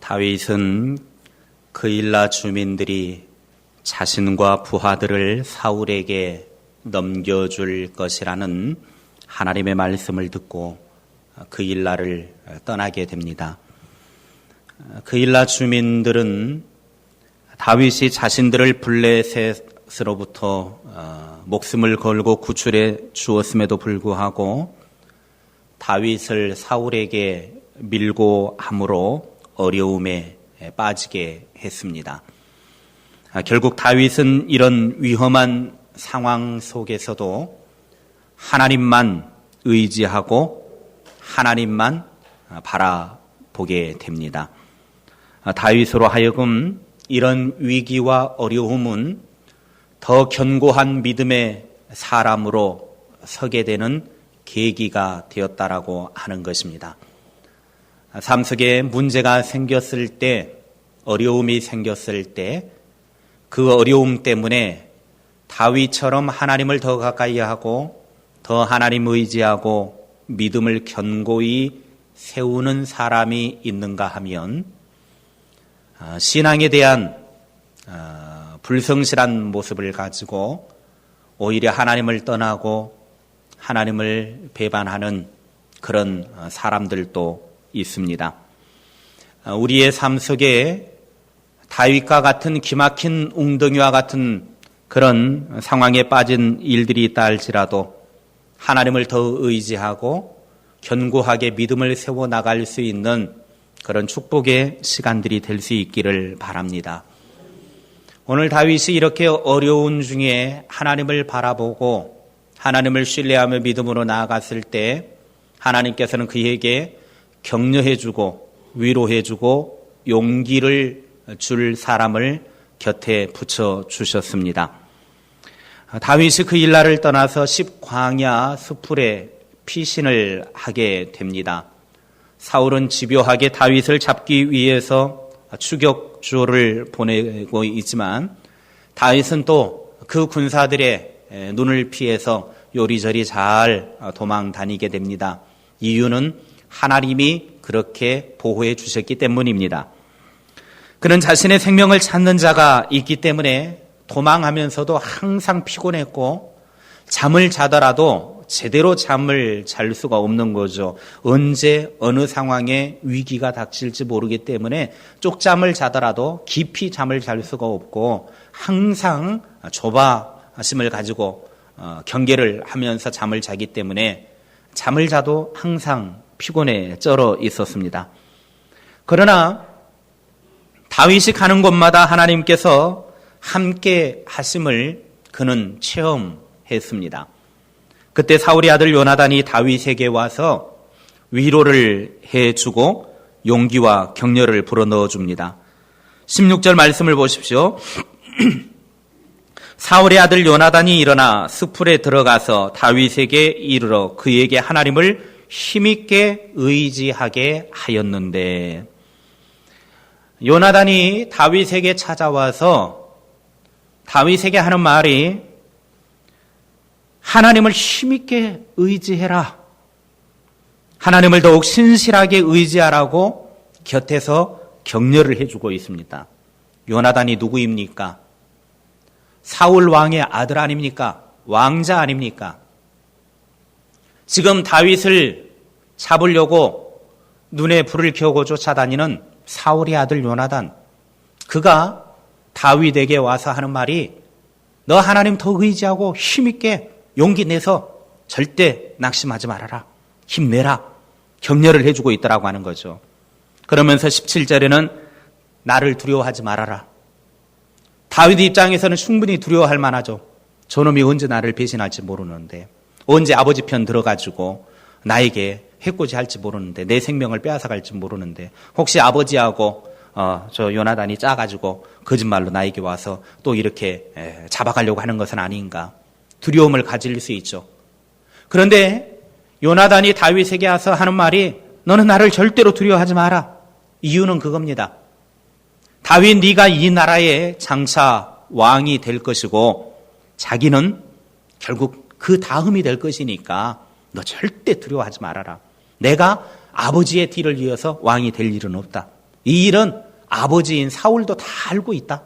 다윗은 그일라 주민들이 자신과 부하들을 사울에게 넘겨줄 것이라는 하나님의 말씀을 듣고 그일라를 떠나게 됩니다. 그일라 주민들은 다윗이 자신들을 블레셋으로부터 어, 목숨을 걸고 구출해 주었음에도 불구하고 다윗을 사울에게 밀고 함으로 어려움에 빠지게 했습니다. 아, 결국 다윗은 이런 위험한 상황 속에서도 하나님만 의지하고 하나님만 바라보게 됩니다. 아, 다윗으로 하여금 이런 위기와 어려움은 더 견고한 믿음의 사람으로 서게 되는 계기가 되었다라고 하는 것입니다. 삶 속에 문제가 생겼을 때, 어려움이 생겼을 때, 그 어려움 때문에 다윗처럼 하나님을 더 가까이 하고, 더 하나님 의지하고, 믿음을 견고히 세우는 사람이 있는가 하면, 아, 신앙에 대한 아, 불성실한 모습을 가지고 오히려 하나님을 떠나고 하나님을 배반하는 그런 어, 사람들도 있습니다. 어, 우리의 삶 속에 다윗과 같은 기막힌 웅덩이와 같은 그런 상황에 빠진 일들이 있다 할지라도 하나님을 더 의지하고 견고하게 믿음을 세워 나갈 수 있는 그런 축복의 시간들이 될 수 있기를 바랍니다. 오늘 다윗이 이렇게 어려운 중에 하나님을 바라보고 하나님을 신뢰하며 믿음으로 나아갔을 때 하나님께서는 그에게 격려해주고 위로해주고 용기를 줄 사람을 곁에 붙여 주셨습니다. 다윗이 그 일날을 떠나서 십광야 수풀에 피신을 하게 됩니다. 사울은 집요하게 다윗을 잡기 위해서 추격주를 보내고 있지만 다윗은 또 그 군사들의 눈을 피해서 요리저리 잘 도망 다니게 됩니다. 이유는 하나님이 그렇게 보호해 주셨기 때문입니다. 그는 자신의 생명을 찾는 자가 있기 때문에 도망하면서도 항상 피곤했고 잠을 자더라도 제대로 잠을 잘 수가 없는 거죠. 언제 어느 상황에 위기가 닥칠지 모르기 때문에 쪽잠을 자더라도 깊이 잠을 잘 수가 없고 항상 조바심을 가지고 어, 경계를 하면서 잠을 자기 때문에 잠을 자도 항상 피곤에 쩔어 있었습니다. 그러나 다윗이 가는 곳마다 하나님께서 함께 하심을 그는 체험했습니다. 그때 사울의 아들 요나단이 다윗에게 와서 위로를 해주고 용기와 격려를 불어넣어 줍니다. 16절 말씀을 보십시오. 사울의 아들 요나단이 일어나 수풀에 들어가서 다윗에게 이르러 그에게 하나님을 힘있게 의지하게 하였는데 요나단이 다윗에게 찾아와서 다윗에게 하는 말이 하나님을 힘있게 의지해라. 하나님을 더욱 신실하게 의지하라고 곁에서 격려를 해주고 있습니다. 요나단이 누구입니까? 사울 왕의 아들 아닙니까? 왕자 아닙니까? 지금 다윗을 잡으려고 눈에 불을 켜고 쫓아다니는 사울의 아들 요나단. 그가 다윗에게 와서 하는 말이 너 하나님 더 의지하고 힘있게 용기 내서 절대 낙심하지 말아라. 힘내라. 격려를 해주고 있더라고 하는 거죠. 그러면서 17절에는 나를 두려워하지 말아라. 다윗 입장에서는 충분히 두려워할 만하죠. 저놈이 언제 나를 배신할지 모르는데, 언제 아버지 편 들어가지고 나에게 해코지 할지 모르는데, 내 생명을 빼앗아 갈지 모르는데, 혹시 아버지하고 어, 저 요나단이 짜가지고 거짓말로 나에게 와서 또 이렇게 잡아가려고 하는 것은 아닌가. 두려움을 가질 수 있죠. 그런데 요나단이 다윗에게 와서 하는 말이 너는 나를 절대로 두려워하지 마라. 이유는 그겁니다. 다윗 네가 이 나라의 장차 왕이 될 것이고 자기는 결국 그 다음이 될 것이니까 너 절대 두려워하지 말아라. 내가 아버지의 뒤를 이어서 왕이 될 일은 없다. 이 일은 아버지인 사울도 다 알고 있다.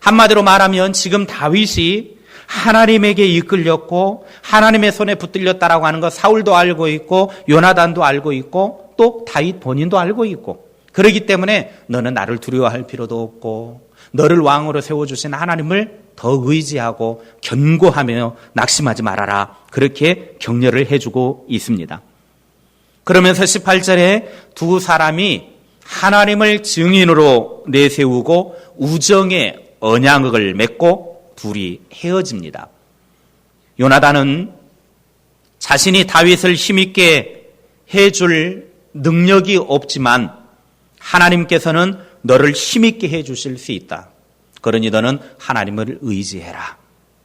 한마디로 말하면 지금 다윗이 하나님에게 이끌렸고 하나님의 손에 붙들렸다라고 하는 것 사울도 알고 있고 요나단도 알고 있고 또 다윗 본인도 알고 있고 그러기 때문에 너는 나를 두려워할 필요도 없고 너를 왕으로 세워주신 하나님을 더 의지하고 견고하며 낙심하지 말아라. 그렇게 격려를 해주고 있습니다. 그러면서 18절에 두 사람이 하나님을 증인으로 내세우고 우정의 언약을 맺고 둘이 헤어집니다. 요나단은 자신이 다윗을 힘있게 해줄 능력이 없지만 하나님께서는 너를 힘있게 해주실 수 있다. 그러니 너는 하나님을 의지해라.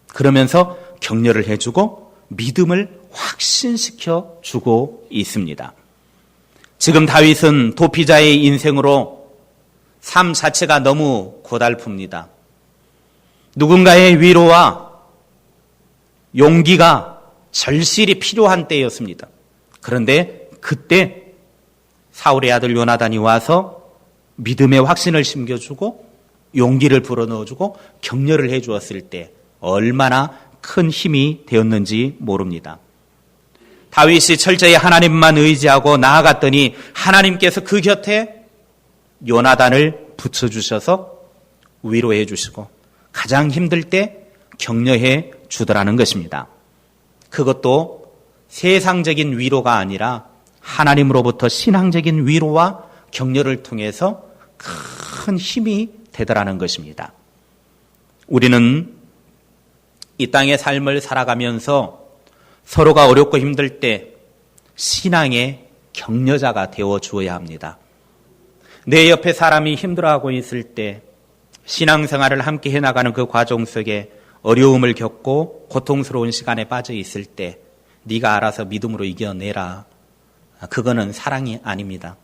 그러면서 격려를 해주고 믿음을 확신시켜 주고 있습니다. 지금 다윗은 도피자의 인생으로 삶 자체가 너무 고달픕니다. 누군가의 위로와 용기가 절실히 필요한 때였습니다. 그런데 그때 사울의 아들 요나단이 와서 믿음의 확신을 심겨주고 용기를 불어넣어주고 격려를 해주었을 때 얼마나 큰 힘이 되었는지 모릅니다. 다윗이 철저히 하나님만 의지하고 나아갔더니 하나님께서 그 곁에 요나단을 붙여주셔서 위로해 주시고 가장 힘들 때 격려해 주더라는 것입니다. 그것도 세상적인 위로가 아니라 하나님으로부터 신앙적인 위로와 격려를 통해서 큰 힘이 되더라는 것입니다. 우리는 이 땅의 삶을 살아가면서 서로가 어렵고 힘들 때 신앙의 격려자가 되어 주어야 합니다. 내 옆에 사람이 힘들어하고 있을 때 신앙생활을 함께 해나가는 그 과정 속에 어려움을 겪고 고통스러운 시간에 빠져 있을 때 네가 알아서 믿음으로 이겨내라. 그거는 사랑이 아닙니다.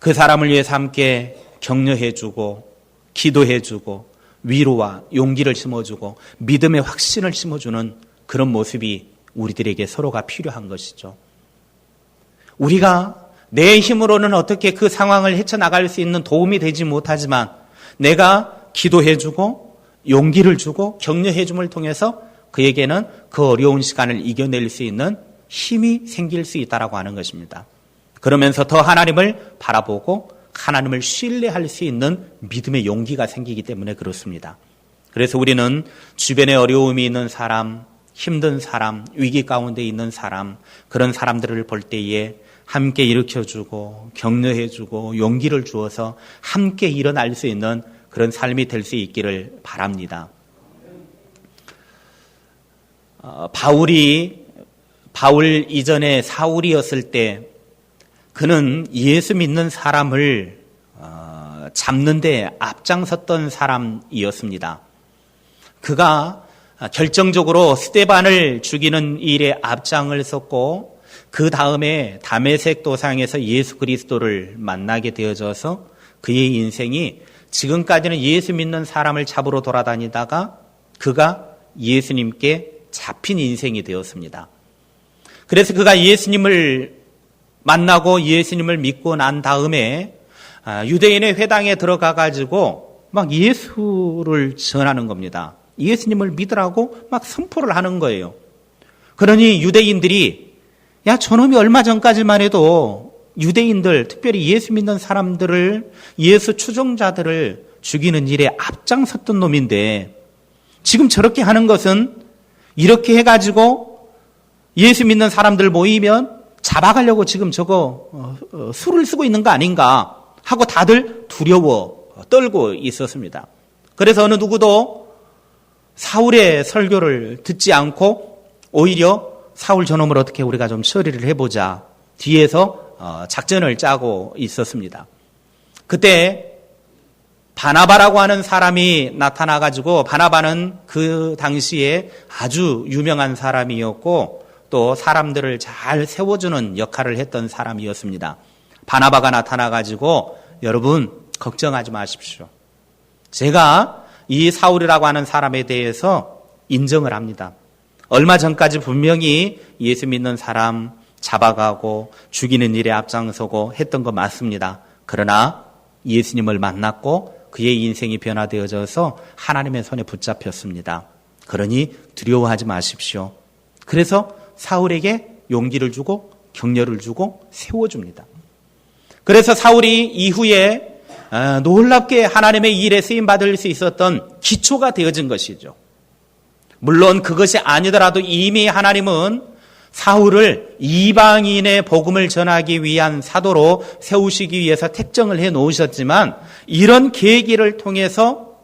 그 사람을 위해서 함께 격려해주고 기도해주고 위로와 용기를 심어주고 믿음의 확신을 심어주는 그런 모습이 우리들에게 서로가 필요한 것이죠. 우리가 내 힘으로는 어떻게 그 상황을 헤쳐나갈 수 있는 도움이 되지 못하지만 내가 기도해주고 용기를 주고 격려해줌을 통해서 그에게는 그 어려운 시간을 이겨낼 수 있는 힘이 생길 수 있다라고 하는 것입니다. 그러면서 더 하나님을 바라보고 하나님을 신뢰할 수 있는 믿음의 용기가 생기기 때문에 그렇습니다. 그래서 우리는 주변에 어려움이 있는 사람, 힘든 사람, 위기 가운데 있는 사람, 그런 사람들을 볼 때에 함께 일으켜주고 격려해주고 용기를 주어서 함께 일어날 수 있는 그런 삶이 될 수 있기를 바랍니다. 어, 바울이 바울 이전에 사울이었을 때 그는 예수 믿는 사람을 어, 잡는데 앞장섰던 사람이었습니다. 그가 결정적으로 스테반을 죽이는 일에 앞장을 섰고 그 다음에 담에색 도상에서 예수 그리스도를 만나게 되어져서 그의 인생이 지금까지는 예수 믿는 사람을 잡으러 돌아다니다가 그가 예수님께 잡힌 인생이 되었습니다. 그래서 그가 예수님을 만나고 예수님을 믿고 난 다음에 아, 유대인의 회당에 들어가 가지고 막 예수를 전하는 겁니다. 예수님을 믿으라고 막 선포를 하는 거예요. 그러니 유대인들이 야 저놈이 얼마 전까지만 해도 유대인들 특별히 예수 믿는 사람들을 예수 추종자들을 죽이는 일에 앞장섰던 놈인데 지금 저렇게 하는 것은 이렇게 해가지고 예수 믿는 사람들 모이면 잡아가려고 지금 저거 어, 어, 술을 쓰고 있는 거 아닌가 하고 다들 두려워 떨고 있었습니다. 그래서 어느 누구도 사울의 설교를 듣지 않고 오히려 사울 저놈을 어떻게 우리가 좀 처리를 해보자 뒤에서 어, 작전을 짜고 있었습니다. 그때 바나바라고 하는 사람이 나타나가지고 바나바는 그 당시에 아주 유명한 사람이었고 또 사람들을 잘 세워주는 역할을 했던 사람이었습니다. 바나바가 나타나가지고 여러분 걱정하지 마십시오. 제가 이 사울이라고 하는 사람에 대해서 인정을 합니다. 얼마 전까지 분명히 예수 믿는 사람 잡아가고 죽이는 일에 앞장서고 했던 거 맞습니다. 그러나 예수님을 만났고 그의 인생이 변화되어져서 하나님의 손에 붙잡혔습니다. 그러니 두려워하지 마십시오. 그래서 사울에게 용기를 주고 격려를 주고 세워줍니다. 그래서 사울이 이후에 아, 놀랍게 하나님의 일에 쓰임 받을 수 있었던 기초가 되어진 것이죠. 물론 그것이 아니더라도 이미 하나님은 사울을 이방인의 복음을 전하기 위한 사도로 세우시기 위해서 택정을 해 놓으셨지만 이런 계기를 통해서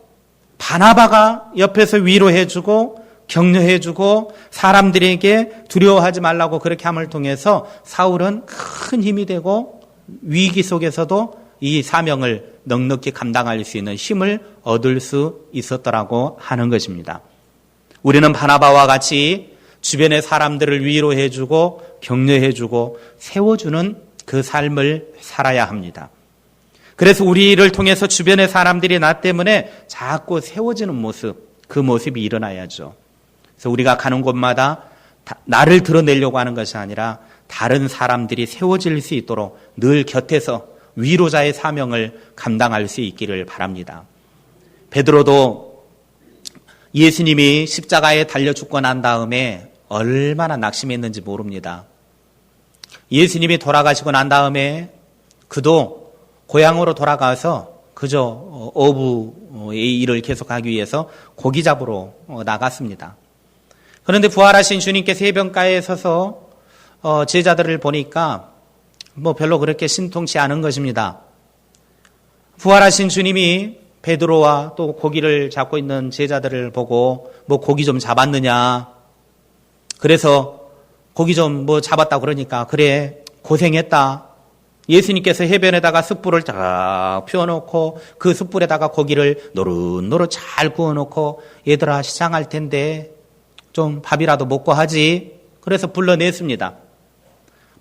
바나바가 옆에서 위로해 주고 격려해 주고 사람들에게 두려워하지 말라고 그렇게 함을 통해서 사울은 큰 힘이 되고 위기 속에서도 이 사명을 넉넉히 감당할 수 있는 힘을 얻을 수 있었더라고 하는 것입니다. 우리는 바나바와 같이 주변의 사람들을 위로해주고 격려해주고 세워주는 그 삶을 살아야 합니다. 그래서 우리를 통해서 주변의 사람들이 나 때문에 자꾸 세워지는 모습, 그 모습이 일어나야죠. 그래서 우리가 가는 곳마다 나를 드러내려고 하는 것이 아니라 다른 사람들이 세워질 수 있도록 늘 곁에서 위로자의 사명을 감당할 수 있기를 바랍니다. 베드로도 예수님이 십자가에 달려 죽고 난 다음에 얼마나 낙심했는지 모릅니다. 예수님이 돌아가시고 난 다음에 그도 고향으로 돌아가서 그저 어부의 일을 계속하기 위해서 고기 잡으러 나갔습니다. 그런데 부활하신 주님께서 해변가에 서서 어, 제자들을 보니까 뭐 별로 그렇게 신통치 않은 것입니다. 부활하신 주님이 베드로와 또 고기를 잡고 있는 제자들을 보고 뭐 고기 좀 잡았느냐. 그래서 고기 좀 뭐 잡았다 그러니까 그래 고생했다. 예수님께서 해변에다가 숯불을 쫙 피워놓고 그 숯불에다가 고기를 노릇노릇 잘 구워놓고 얘들아 시장할 텐데 좀 밥이라도 먹고 하지. 그래서 불러냈습니다.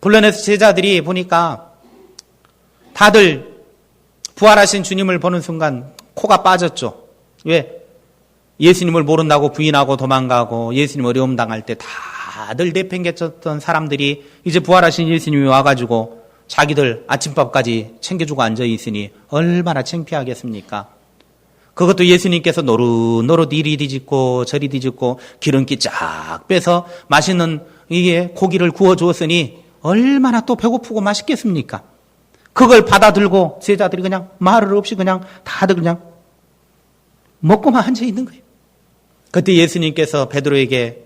불러내서 제자들이 보니까 다들 부활하신 주님을 보는 순간 코가 빠졌죠. 왜? 예수님을 모른다고 부인하고 도망가고 예수님 어려움 당할 때 다들 내팽개쳤던 사람들이 이제 부활하신 예수님이 와가지고 자기들 아침밥까지 챙겨주고 앉아 있으니 얼마나 창피하겠습니까? 그것도 예수님께서 노릇노릇 이리 뒤집고 저리 뒤집고 기름기 쫙 빼서 맛있는 이게 고기를 구워 주었으니 얼마나 또 배고프고 맛있겠습니까? 그걸 받아들고 제자들이 그냥 말을 없이 그냥 다들 그냥 먹고만 앉아 있는 거예요. 그때 예수님께서 베드로에게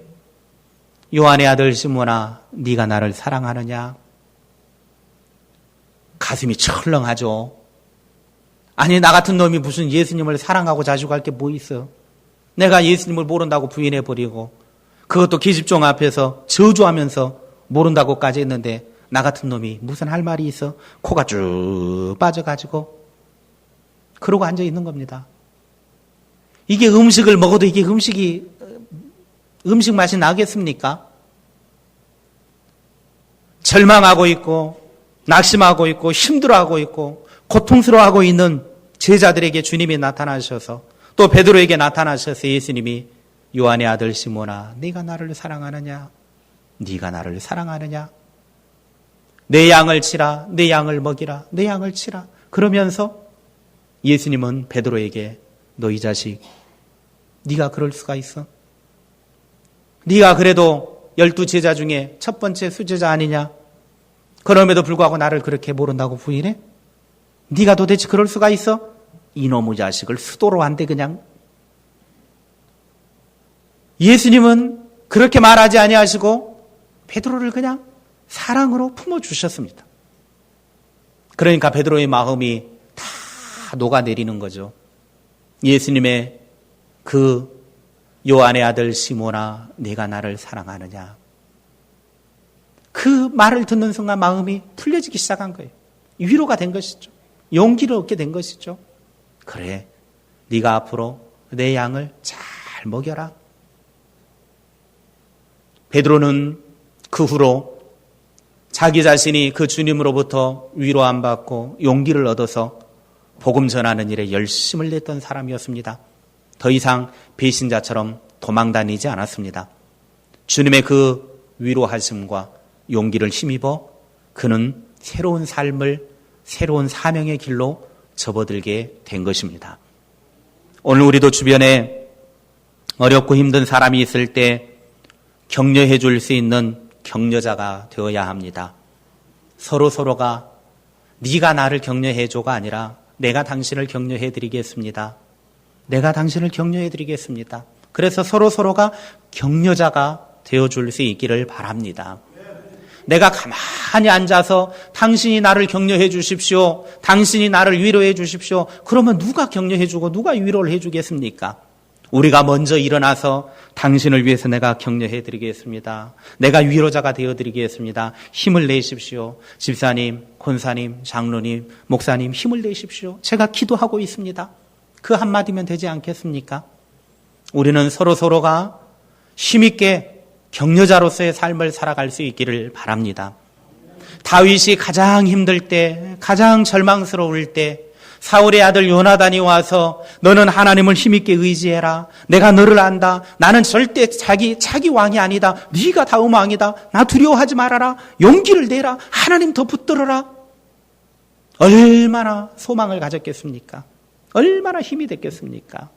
요한의 아들 시몬아 네가 나를 사랑하느냐? 가슴이 철렁하죠. 아니 나 같은 놈이 무슨 예수님을 사랑하고 자식할 게뭐 있어? 내가 예수님을 모른다고 부인해 버리고 그것도 기집종 앞에서 저주하면서 모른다고까지 했는데 나 같은 놈이 무슨 할 말이 있어? 코가 쭉 빠져가지고 그러고 앉아 있는 겁니다. 이게 음식을 먹어도 이게 음식이 음식 맛이 나겠습니까? 절망하고 있고 낙심하고 있고 힘들어하고 있고 고통스러워하고 있는 제자들에게 주님이 나타나셔서 또 베드로에게 나타나셔서 예수님이 요한의 아들 시모나 네가 나를 사랑하느냐 네가 나를 사랑하느냐 내 양을 치라 내 양을 먹이라 내 양을 치라 그러면서 예수님은 베드로에게 너 이 자식 네가 그럴 수가 있어 네가 그래도 열두 제자 중에 첫 번째 수제자 아니냐 그럼에도 불구하고 나를 그렇게 모른다고 부인해? 네가 도대체 그럴 수가 있어? 이놈의 자식을 수도로 한대 그냥. 예수님은 그렇게 말하지 아니하시고 베드로를 그냥 사랑으로 품어 주셨습니다. 그러니까 베드로의 마음이 다 녹아내리는 거죠. 예수님의 그 요한의 아들 시모나 네가 나를 사랑하느냐. 그 말을 듣는 순간 마음이 풀려지기 시작한 거예요. 위로가 된 것이죠. 용기를 얻게 된 것이죠. 그래, 네가 앞으로 내 양을 잘 먹여라. 베드로는 그 후로 자기 자신이 그 주님으로부터 위로 안 받고 용기를 얻어서 복음 전하는 일에 열심을 냈던 사람이었습니다. 더 이상 배신자처럼 도망 다니지 않았습니다. 주님의 그 위로하심과 용기를 힘입어 그는 새로운 삶을 새로운 사명의 길로 접어들게 된 것입니다. 오늘 우리도 주변에 어렵고 힘든 사람이 있을 때 격려해 줄 수 있는 격려자가 되어야 합니다. 서로 서로가 네가 나를 격려해 줘가 아니라 내가 당신을 격려해 드리겠습니다. 내가 당신을 격려해 드리겠습니다. 그래서 서로 서로가 격려자가 되어 줄 수 있기를 바랍니다. 내가 가만히 앉아서 당신이 나를 격려해 주십시오. 당신이 나를 위로해 주십시오. 그러면 누가 격려해 주고 누가 위로를 해 주겠습니까? 우리가 먼저 일어나서 당신을 위해서 내가 격려해 드리겠습니다. 내가 위로자가 되어 드리겠습니다. 힘을 내십시오. 집사님, 권사님, 장로님, 목사님 힘을 내십시오. 제가 기도하고 있습니다. 그 한마디면 되지 않겠습니까? 우리는 서로 서로가 힘있게 격려자로서의 삶을 살아갈 수 있기를 바랍니다. 다윗이 가장 힘들 때, 가장 절망스러울 때, 사울의 아들 요나단이 와서 너는 하나님을 힘있게 의지해라. 내가 너를 안다. 나는 절대 자기 자기 왕이 아니다. 네가 다음 왕이다. 나 두려워하지 말아라. 용기를 내라. 하나님 더 붙들어라. 얼마나 소망을 가졌겠습니까? 얼마나 힘이 됐겠습니까?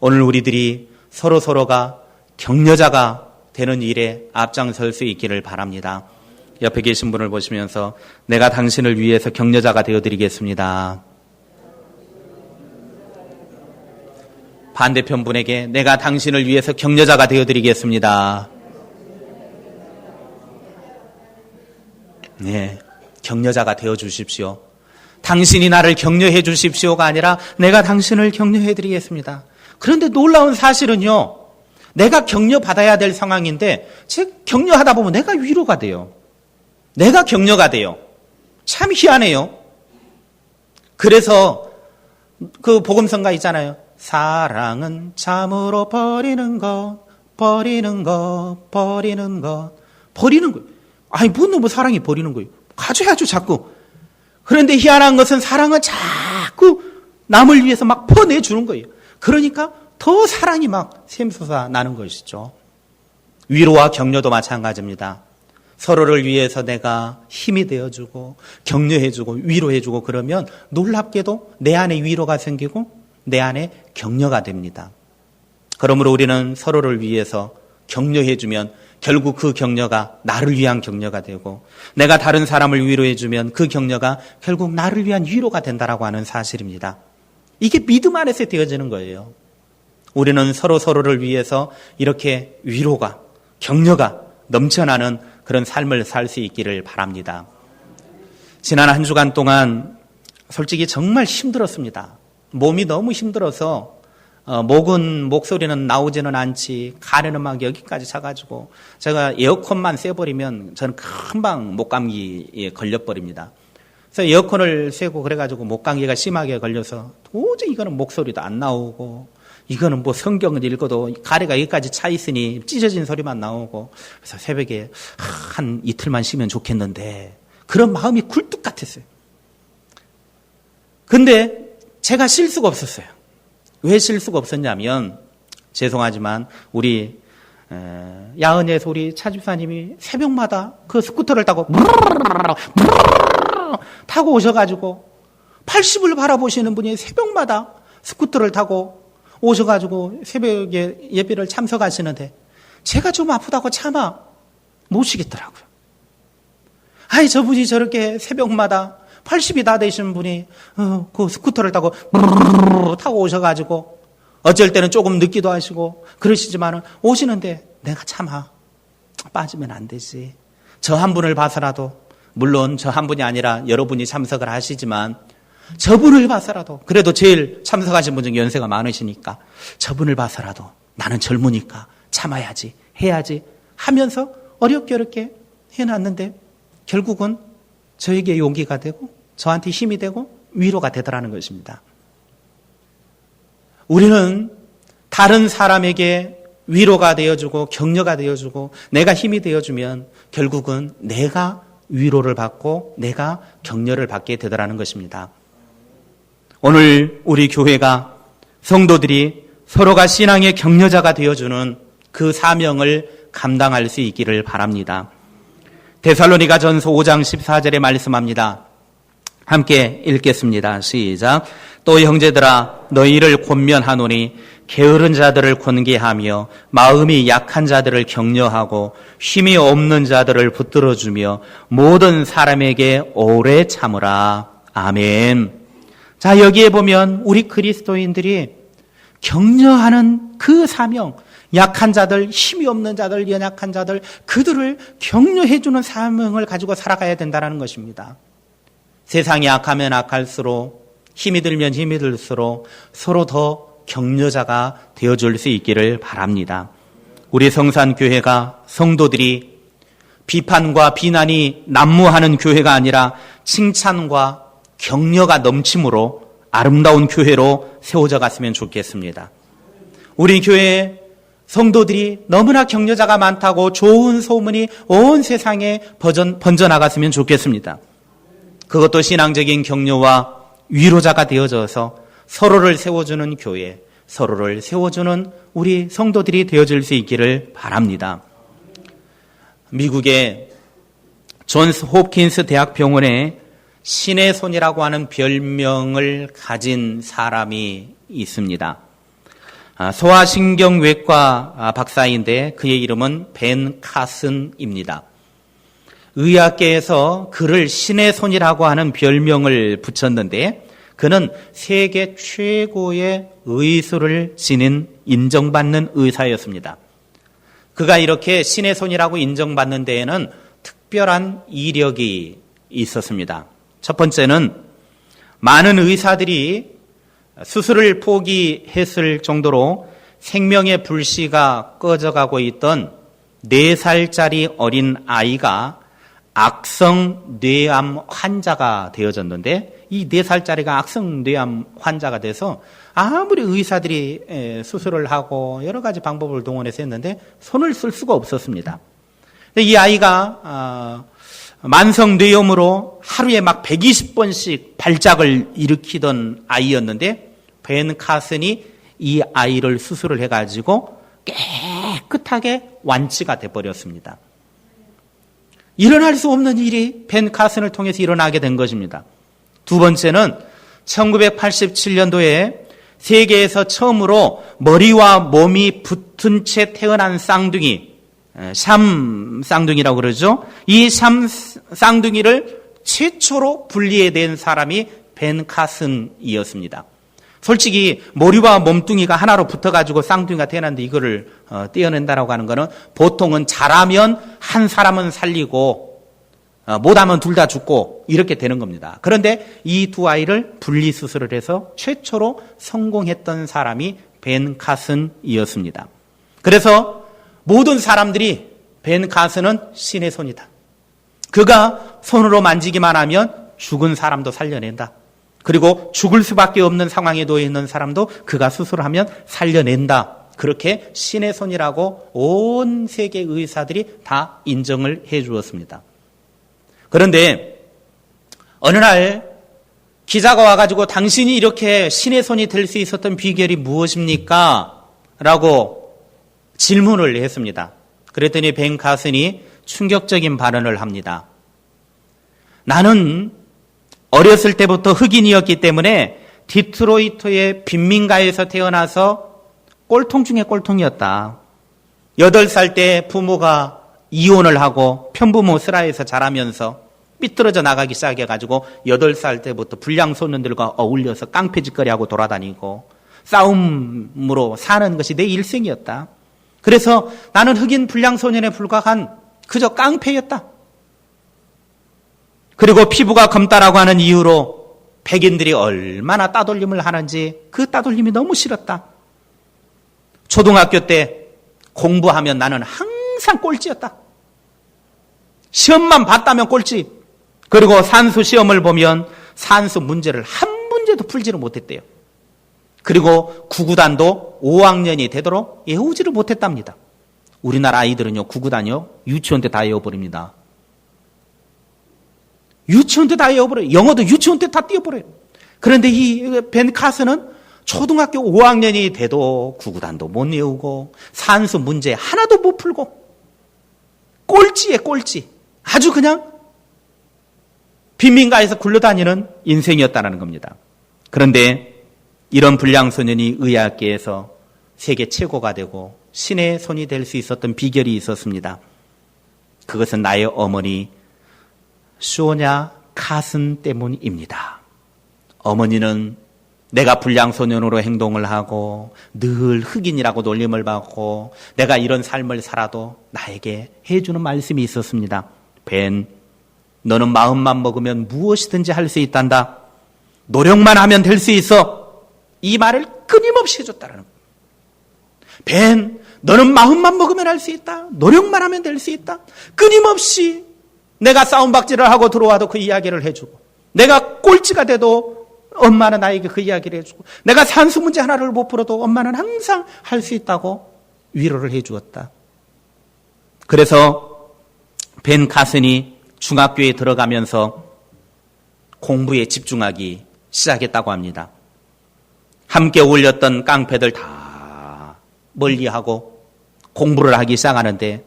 오늘 우리들이 서로 서로가 격려자가 되는 일에 앞장설 수 있기를 바랍니다. 옆에 계신 분을 보시면서 내가 당신을 위해서 격려자가 되어 드리겠습니다. 반대편 분에게 내가 당신을 위해서 격려자가 되어 드리겠습니다. 네. 격려자가 되어 주십시오. 당신이 나를 격려해 주십시오가 아니라 내가 당신을 격려해 드리겠습니다. 그런데 놀라운 사실은요. 내가 격려받아야 될 상황인데 제 격려하다 보면 내가 위로가 돼요. 내가 격려가 돼요. 참 희한해요. 그래서 그 복음성가 있잖아요. 사랑은 참으로 버리는 것, 버리는 것, 버리는 것, 버리는 거. 아니, 뭔 놈의 사랑이 버리는 거예요. 가져야죠, 자꾸. 그런데 희한한 것은 사랑은 자꾸 남을 위해서 막 퍼내주는 거예요. 그러니까 더 사랑이 막 샘솟아 나는 것이죠. 위로와 격려도 마찬가지입니다. 서로를 위해서 내가 힘이 되어주고 격려해주고 위로해주고 그러면 놀랍게도 내 안에 위로가 생기고 내 안에 격려가 됩니다. 그러므로 우리는 서로를 위해서 격려해주면 결국 그 격려가 나를 위한 격려가 되고 내가 다른 사람을 위로해주면 그 격려가 결국 나를 위한 위로가 된다라고 하는 사실입니다. 이게 믿음 안에서 되어지는 거예요. 우리는 서로 서로를 위해서 이렇게 위로가 격려가 넘쳐나는 그런 삶을 살 수 있기를 바랍니다. 지난 한 주간 동안 솔직히 정말 힘들었습니다. 몸이 너무 힘들어서 어, 목은 목소리는 나오지는 않지 가래는 막 여기까지 차가지고 제가 에어컨만 쐬버리면 저는 금방 목감기에 걸려버립니다. 그래서 에어컨을 쐬고 그래가지고 목감기가 심하게 걸려서 도저히 이거는 목소리도 안 나오고 이거는 뭐 성경을 읽어도 가래가 여기까지 차 있으니 찢어진 소리만 나오고 그래서 새벽에 한 이틀만 쉬면 좋겠는데 그런 마음이 굴뚝 같았어요. 근데 제가 쉴 수가 없었어요. 왜 쉴 수가 없었냐면 죄송하지만 우리 야은에서 우리 차집사님이 새벽마다 그 스쿠터를 타고 타고 오셔가지고 80을 바라보시는 분이 새벽마다 스쿠터를 타고 오셔가지고 새벽에 예배를 참석하시는데 제가 좀 아프다고 참아 모시겠더라고요. 아이 저분이 저렇게 새벽마다 80이 다 되신 분이 어, 그 스쿠터를 타고 타고 오셔가지고 어쩔 때는 조금 늦기도 하시고 그러시지만은 오시는데 내가 참아 빠지면 안 되지. 저 한 분을 봐서라도 물론 저 한 분이 아니라 여러분이 참석을 하시지만 저분을 봐서라도 그래도 제일 참석하신 분 중에 연세가 많으시니까 저분을 봐서라도 나는 젊으니까 참아야지 해야지 하면서 어렵게 어렵게 해놨는데 결국은 저에게 용기가 되고 저한테 힘이 되고 위로가 되더라는 것입니다. 우리는 다른 사람에게 위로가 되어주고 격려가 되어주고 내가 힘이 되어주면 결국은 내가 위로를 받고 내가 격려를 받게 되더라는 것입니다. 오늘 우리 교회가 성도들이 서로가 신앙의 격려자가 되어주는 그 사명을 감당할 수 있기를 바랍니다. 데살로니가 전서 5장 14절에 말씀합니다. 함께 읽겠습니다. 시작. 또 형제들아 너희를 권면하노니 게으른 자들을 권계하며 마음이 약한 자들을 격려하고 힘이 없는 자들을 붙들어 주며 모든 사람에게 오래 참으라. 아멘. 자, 여기에 보면 우리 그리스도인들이 격려하는 그 사명, 약한 자들, 힘이 없는 자들, 연약한 자들, 그들을 격려해주는 사명을 가지고 살아가야 된다는 것입니다. 세상이 악하면 악할수록, 힘이 들면 힘이 들수록 서로 더 격려자가 되어줄 수 있기를 바랍니다. 우리 성산교회가 성도들이 비판과 비난이 난무하는 교회가 아니라 칭찬과 격려가 넘침으로 아름다운 교회로 세워져 갔으면 좋겠습니다. 우리 교회에 성도들이 너무나 격려자가 많다고 좋은 소문이 온 세상에 번져, 번져나갔으면 좋겠습니다. 그것도 신앙적인 격려와 위로자가 되어져서 서로를 세워주는 교회, 서로를 세워주는 우리 성도들이 되어질 수 있기를 바랍니다. 미국의 존스 홉킨스 대학병원에 신의 손이라고 하는 별명을 가진 사람이 있습니다. 아, 소아신경외과 박사인데 그의 이름은 벤 카슨입니다. 의학계에서 그를 신의 손이라고 하는 별명을 붙였는데 그는 세계 최고의 의술을 지닌 인정받는 의사였습니다. 그가 이렇게 신의 손이라고 인정받는 데에는 특별한 이력이 있었습니다. 첫 번째는 많은 의사들이 수술을 포기했을 정도로 생명의 불씨가 꺼져가고 있던 4살짜리 어린 아이가 악성 뇌암 환자가 되어졌는데 이 4살짜리가 악성 뇌암 환자가 돼서 아무리 의사들이 수술을 하고 여러 가지 방법을 동원해서 했는데 손을 쓸 수가 없었습니다. 이 아이가 만성 뇌염으로 하루에 막 120번씩 발작을 일으키던 아이였는데 벤 카슨이 이 아이를 수술을 해가지고 깨끗하게 완치가 돼버렸습니다. 일어날 수 없는 일이 벤 카슨을 통해서 일어나게 된 것입니다. 두 번째는 1987년도에 세계에서 처음으로 머리와 몸이 붙은 채 태어난 쌍둥이, 샴 쌍둥이라고 그러죠. 이샴 쌍둥이를 최초로 분리해낸 사람이 벤 카슨이었습니다. 솔직히 머리와 몸뚱이가 하나로 붙어가지고 쌍둥이가 태어났는데 이거를 어, 떼어낸다라고 하는 거는 보통은 잘하면 한 사람은 살리고 어, 못하면 둘 다 죽고 이렇게 되는 겁니다. 그런데 이 두 아이를 분리 수술을 해서 최초로 성공했던 사람이 벤 카슨이었습니다. 그래서 모든 사람들이 벤 카슨은 신의 손이다. 그가 손으로 만지기만 하면 죽은 사람도 살려낸다. 그리고 죽을 수밖에 없는 상황에 놓여 있는 사람도 그가 수술하면 살려낸다. 그렇게 신의 손이라고 온 세계 의사들이 다 인정을 해 주었습니다. 그런데 어느 날 기자가 와가지고 당신이 이렇게 신의 손이 될 수 있었던 비결이 무엇입니까? 라고 질문을 했습니다. 그랬더니 벤 카슨이 충격적인 발언을 합니다. 나는 어렸을 때부터 흑인이었기 때문에 디트로이트의 빈민가에서 태어나서 꼴통 중에 꼴통이었다. 8살 때 부모가 이혼을 하고 편부모 슬하에서 자라면서 삐뚤어져 나가기 시작해가지고 8살 때부터 불량 소년들과 어울려서 깡패짓거리하고 돌아다니고 싸움으로 사는 것이 내 일생이었다. 그래서 나는 흑인 불량 소년에 불과한 그저 깡패였다. 그리고 피부가 검다라고 하는 이유로 백인들이 얼마나 따돌림을 하는지 그 따돌림이 너무 싫었다. 초등학교 때 공부하면 나는 항상 꼴찌였다. 시험만 봤다면 꼴찌. 그리고 산수 시험을 보면 산수 문제를 한 문제도 풀지를 못했대요. 그리고 구구단도 5학년이 되도록 외우지를 못했답니다. 우리나라 아이들은요, 구구단요, 유치원 때 다 외워버립니다. 유치원 때 다 외워버려요. 영어도 유치원 때 다 띄워버려요. 그런데 이 벤 카스는 초등학교 5학년이 돼도 구구단도 못 외우고 산수 문제 하나도 못 풀고 꼴찌에 꼴찌. 아주 그냥 빈민가에서 굴러다니는 인생이었다는 겁니다. 그런데 이런 불량소년이 의학계에서 세계 최고가 되고 신의 손이 될 수 있었던 비결이 있었습니다. 그것은 나의 어머니 쇼냐 카슨 때문입니다. 어머니는 내가 불량소년으로 행동을 하고 늘 흑인이라고 놀림을 받고 내가 이런 삶을 살아도 나에게 해주는 말씀이 있었습니다. 벤, 너는 마음만 먹으면 무엇이든지 할 수 있단다. 노력만 하면 될 수 있어. 이 말을 끊임없이 해줬다는. 벤, 너는 마음만 먹으면 할 수 있다. 노력만 하면 될 수 있다. 끊임없이 내가 싸움박질을 하고 들어와도 그 이야기를 해주고, 내가 꼴찌가 돼도 엄마는 나에게 그 이야기를 해주고, 내가 산수 문제 하나를 못 풀어도 엄마는 항상 할 수 있다고 위로를 해주었다. 그래서 벤 카슨이 중학교에 들어가면서 공부에 집중하기 시작했다고 합니다. 함께 어울렸던 깡패들 다 멀리하고 공부를 하기 시작하는데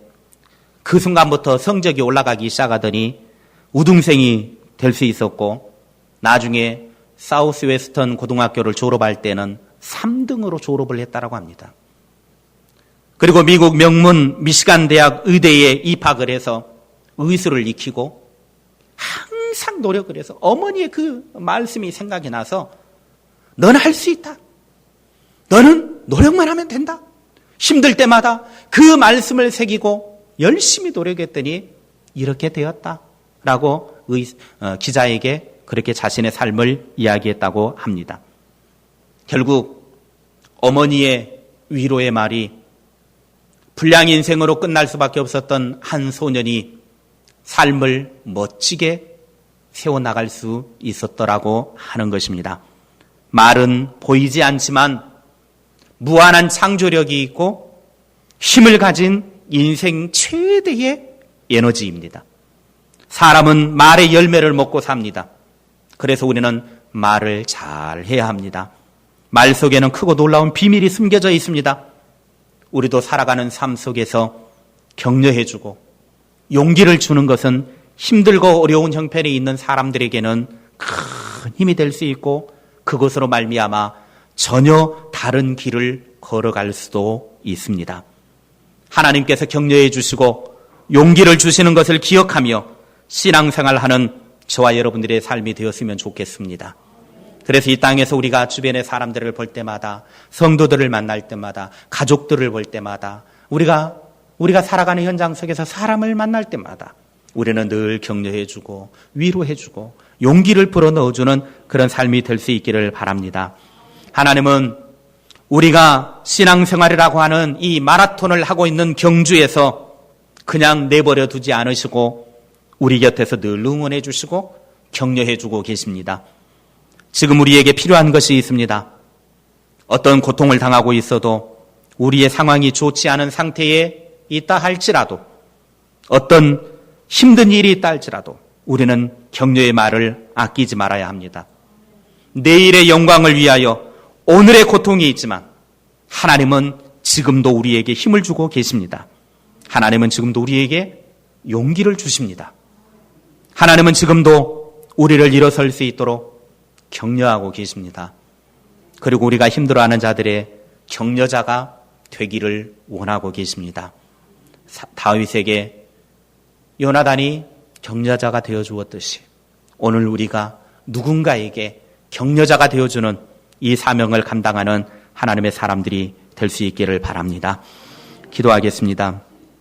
그 순간부터 성적이 올라가기 시작하더니 우등생이 될 수 있었고 나중에 사우스 웨스턴 고등학교를 졸업할 때는 3등으로 졸업을 했다라고 합니다. 그리고 미국 명문 미시간 대학 의대에 입학을 해서 의술을 익히고 항상 노력을 해서 어머니의 그 말씀이 생각이 나서 너는 할 수 있다. 너는 노력만 하면 된다. 힘들 때마다 그 말씀을 새기고 열심히 노력했더니 이렇게 되었다. 라고 의, 어, 기자에게 그렇게 자신의 삶을 이야기했다고 합니다. 결국 어머니의 위로의 말이 불량 인생으로 끝날 수밖에 없었던 한 소년이 삶을 멋지게 세워나갈 수 있었더라고 하는 것입니다. 말은 보이지 않지만 무한한 창조력이 있고 힘을 가진 인생 최대의 에너지입니다. 사람은 말의 열매를 먹고 삽니다. 그래서 우리는 말을 잘 해야 합니다. 말 속에는 크고 놀라운 비밀이 숨겨져 있습니다. 우리도 살아가는 삶 속에서 격려해주고 용기를 주는 것은 힘들고 어려운 형편에 있는 사람들에게는 큰 힘이 될 수 있고 그것으로 말미암아 전혀 다른 길을 걸어갈 수도 있습니다. 하나님께서 격려해 주시고 용기를 주시는 것을 기억하며 신앙생활하는 저와 여러분들의 삶이 되었으면 좋겠습니다. 그래서 이 땅에서 우리가 주변의 사람들을 볼 때마다 성도들을 만날 때마다 가족들을 볼 때마다 우리가 우리가 살아가는 현장 속에서 사람을 만날 때마다 우리는 늘 격려해 주고 위로해 주고 용기를 불어 넣어주는 그런 삶이 될 수 있기를 바랍니다. 하나님은 우리가 신앙생활이라고 하는 이 마라톤을 하고 있는 경주에서 그냥 내버려 두지 않으시고 우리 곁에서 늘 응원해 주시고 격려해 주고 계십니다. 지금 우리에게 필요한 것이 있습니다. 어떤 고통을 당하고 있어도 우리의 상황이 좋지 않은 상태에 있다 할지라도 어떤 힘든 일이 있다 할지라도 우리는 격려의 말을 아끼지 말아야 합니다. 내일의 영광을 위하여 오늘의 고통이 있지만 하나님은 지금도 우리에게 힘을 주고 계십니다. 하나님은 지금도 우리에게 용기를 주십니다. 하나님은 지금도 우리를 일어설 수 있도록 격려하고 계십니다. 그리고 우리가 힘들어하는 자들의 격려자가 되기를 원하고 계십니다. 다윗에게 요나단이 격려자가 되어 주었듯이 오늘 우리가 누군가에게 격려자가 되어 주는 이 사명을 감당하는 하나님의 사람들이 될 수 있기를 바랍니다. 기도하겠습니다.